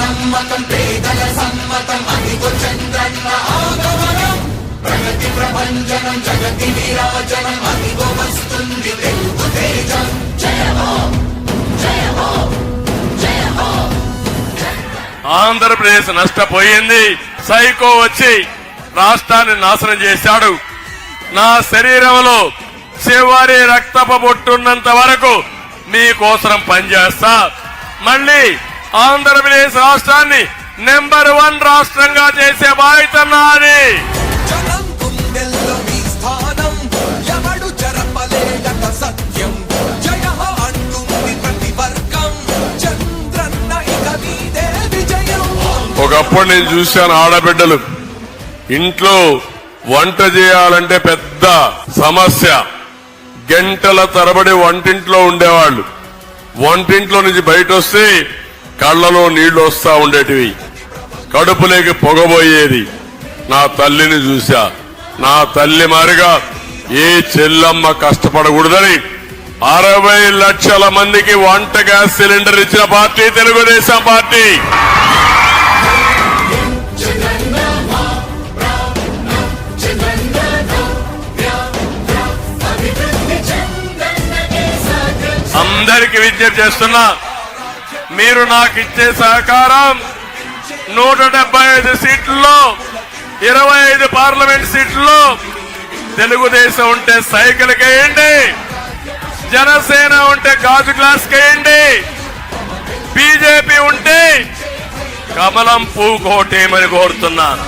నమ్మకం పేదల సమ్మతం అదిగో చంద్రన్న ఆగమనం. ప్రగతి ప్రభంజనం జగతి విరాజనం అదిగో వస్తుంది తెలుగు తేజం. జయ జయమో ఆంధ్రప్రదేశ్ నష్టపోయింది. సైకో వచ్చి రాష్ట్రాన్ని నాశనం చేశాడు. నా శరీరంలో శివారి రక్తపు వరకు మీ కోసం పనిచేస్తా. మళ్ళీ ఆంధ్రప్రదేశ్ రాష్ట్రాన్ని నెంబర్ వన్ రాష్ట్రంగా చేసే బాధ్యత నాది. ఒకప్పుడు నేను చూశాను ఆడబిడ్డలు. ఇంట్లో వంట చేయాలంటే పెద్ద సమస్య. గంటల తరబడి వంటింట్లో ఉండేవాళ్ళు. వంటింట్లో నుంచి బయట వస్తే కళ్ళలో నీళ్ళు వస్తూ ఉండేటివి. కడుపులోకి పొగబోయేది. నా తల్లిని చూశా. నా తల్లి మారిగా ఏ చెల్లమ్మ కష్టపడకూడదని అరవై లక్షల మందికి వంట గ్యాస్ సిలిండర్ ఇచ్చిన పార్టీ తెలుగుదేశం పార్టీ. అందరికి విజ్ఞప్తి చేస్తున్నా. మీరు నాకు ఇచ్చే సహకారం నూట డెబ్బై ఐదు సీట్లలో ఇరవై ఐదు పార్లమెంట్ సీట్లలో తెలుగుదేశం ఉంటే సైకిల్ కేయండి జనసేన ఉంటే గాజు గ్లాస్ కేయండి బీజేపీ ఉంటే కమలం పూ కోటేమని కోరుతున్నాను.